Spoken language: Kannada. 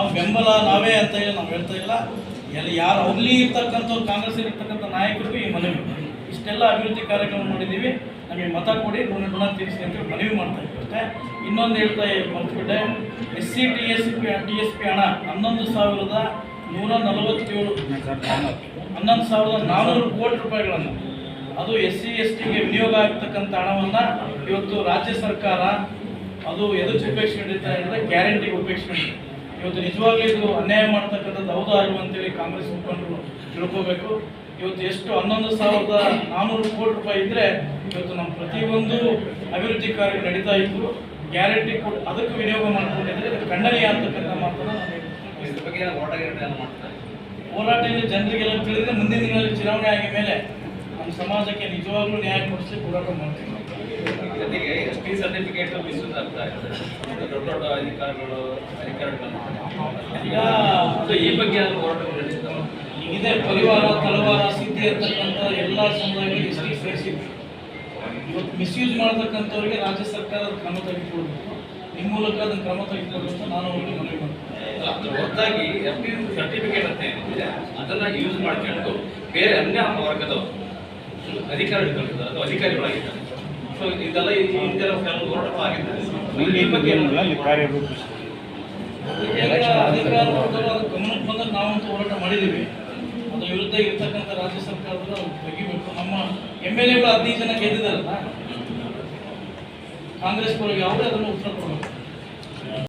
ನಾವು ಬೆಂಬಲ ನಾವೇ ಅಂತ ಹೇಳಿ ನಾವು ಹೇಳ್ತಾ ಇಲ್ಲ. ಎಲ್ಲಿ ಯಾರು ಅಲ್ಲಿ ಇರ್ತಕ್ಕಂಥವ್ರು ಕಾಂಗ್ರೆಸ್ ಇರ್ತಕ್ಕಂಥ ನಾಯಕರಿಗೂ ಈ ಮನವಿ. ಇಷ್ಟೆಲ್ಲ ಅಭಿವೃದ್ಧಿ ಕಾರ್ಯಕ್ರಮ ನೋಡಿದ್ದೀವಿ ನಮಗೆ ಮತ ಕೊಡಿ ಋಣ ಋಣ ತೀರಿಸಿ ಅಂತ ಮನವಿ ಮಾಡ್ತಾ ಇದ್ದೀವಿ ಅಷ್ಟೇ. ಇನ್ನೊಂದು ಹೇಳ್ತಾ ಬಂದ್ಬಿಟ್ಟೆ S C T S P T S P ಹಣ ಹನ್ನೊಂದು ಸಾವಿರದ ನೂರ ನಲವತ್ತೇಳು. ಹನ್ನೊಂದು ಸಾವಿರದ ನಾನ್ನೂರು ಕೋಟಿ ರೂಪಾಯಿಗಳನ್ನು. ಅದು ಎಸ್ ಸಿ ಎಸ್ ಟಿಗೆ ವಿನಿಯೋಗ ಆಗ್ತಕ್ಕಂಥ ಹಣವನ್ನು ಇವತ್ತು ರಾಜ್ಯ ಸರ್ಕಾರ ಅದು ಎದುರು ಉಪೇಕ್ಷಿಸ್ಕೊಂಡಿರ್ತಾ ಅಂದರೆ ಗ್ಯಾರಂಟಿಗೆ ಉಪೇಕ್ಷಿಸ್ಕೊಂಡಿದೆ. ಇವತ್ತು ನಿಜವಾಗ್ಲೂ ಇದು ಅನ್ಯಾಯ ಮಾಡ್ತಕ್ಕಂಥದ್ದು ಹೌದು ಆಗಿ ಅಂತೇಳಿ ಕಾಂಗ್ರೆಸ್ ಮುಖಂಡರು ತಿಳ್ಕೋಬೇಕು. ಇವತ್ತು ಎಷ್ಟು ಹನ್ನೊಂದು ಸಾವಿರದ ನಾನ್ನೂರು ಕೋಟಿ ರೂಪಾಯಿ ಇದ್ದರೆ ಇವತ್ತು ನಮ್ಮ ಪ್ರತಿಯೊಂದು ಅಭಿವೃದ್ಧಿ ಕಾರ್ಯ ನಡೀತಾ ಇತ್ತು. ಗ್ಯಾರಂಟಿ ಕೊಟ್ಟು ಅದಕ್ಕೆ ವಿನಿಯೋಗ ಮಾಡ್ಕೊಂಡಿದ್ರೆ ಇದು ಖಂಡನೀಯ ಅಂತಕ್ಕಂಥ ಮಾತನ್ನು ಇದ್ರ ಹೋರಾಟ ಇಲ್ಲಿ ಜನರಿಗೆಲ್ಲ ತಿಳಿದ್ರೆ ಮುಂದಿನ ದಿನದಲ್ಲಿ ಚುನಾವಣೆ ಆಗಿದ ಮೇಲೆ ನಮ್ಮ ಸಮಾಜಕ್ಕೆ ನಿಜವಾಗ್ಲೂ ನ್ಯಾಯ ಕೊಡಿಸಿ ಹೋರಾಟ ಮಾಡ್ತೀವಿ. ಟಿ ಸರ್ಟಿಫಿಕೇಟ್ ಮಿಸ್ಯೂಸ್ ಆಗ್ತಾ ಇದೆ. ದೊಡ್ಡ ದೊಡ್ಡ ಅಧಿಕಾರಿಗಳು ಅಧಿಕಾರಿಗಳು. ಈಗ ಸೊ ಈ ಬಗ್ಗೆ ಹೋರಾಟ ಇದೇ ಪರಿವಾರ ತಲವಾರ ಸಿದ್ಧಿ ಇರ್ತಕ್ಕಂಥ ಎಲ್ಲ ಸಮುದಾಯಗಳಿಗೆ ಎಸ್ ಟಿ ಸೇರಿಸಿದ್ರು ಇವತ್ತು ಮಿಸ್ಯೂಸ್ ಮಾಡ್ತಕ್ಕಂಥವ್ರಿಗೆ ರಾಜ್ಯ ಸರ್ಕಾರ ಕ್ರಮ ತೆಗೆದುಕೊಳ್ಬೇಕು ಈ ಮೂಲಕ ಅದನ್ನು ಕ್ರಮ ತೆಗೆದುಕೊಳ್ಬೇಕು ನಾನು ಅವ್ರಿಗೆ ಮನವಿ ಮಾಡ್ತೀನಿ. ಹೊರತಾಗಿ ಎಫ್ ಟಿ ಸರ್ಟಿಫಿಕೇಟ್ ಅಂತ ಏನಿದೆ ಅದನ್ನ ಯೂಸ್ ಮಾಡ್ಕೊಂಡು ಬೇರೆ ಅನ್ಯ ವರ್ಗದವರು ಅಧಿಕಾರಿಗಳು ಅಥವಾ ಅಧಿಕಾರಿಗಳಾಗಿದ್ದಾರೆ. ಸೊ ಇದೆಲ್ಲ ಈ ಬಗ್ಗೆ ಅಧಿಕಾರಿಗಳು ಅದು ಗಮನಕ್ಕೆ ನಾವಂತೂ ಹೋರಾಟ ಮಾಡಿದ್ದೀವಿ ಅದ್ರ ವಿರುದ್ಧ ಇರ್ತಕ್ಕಂಥ ರಾಜ್ಯ ಸರ್ಕಾರದ ತೆಗಿಬೇಕು. ನಮ್ಮ ಎಂ ಎಲ್ ಎಗಳು ಹದಿನೈದು ಜನ ಕಾಂಗ್ರೆಸ್ ಪರವಾಗಿ ಯಾವುದೇ ಅದನ್ನು ಉತ್ತರ ಕೊಡಬೇಕು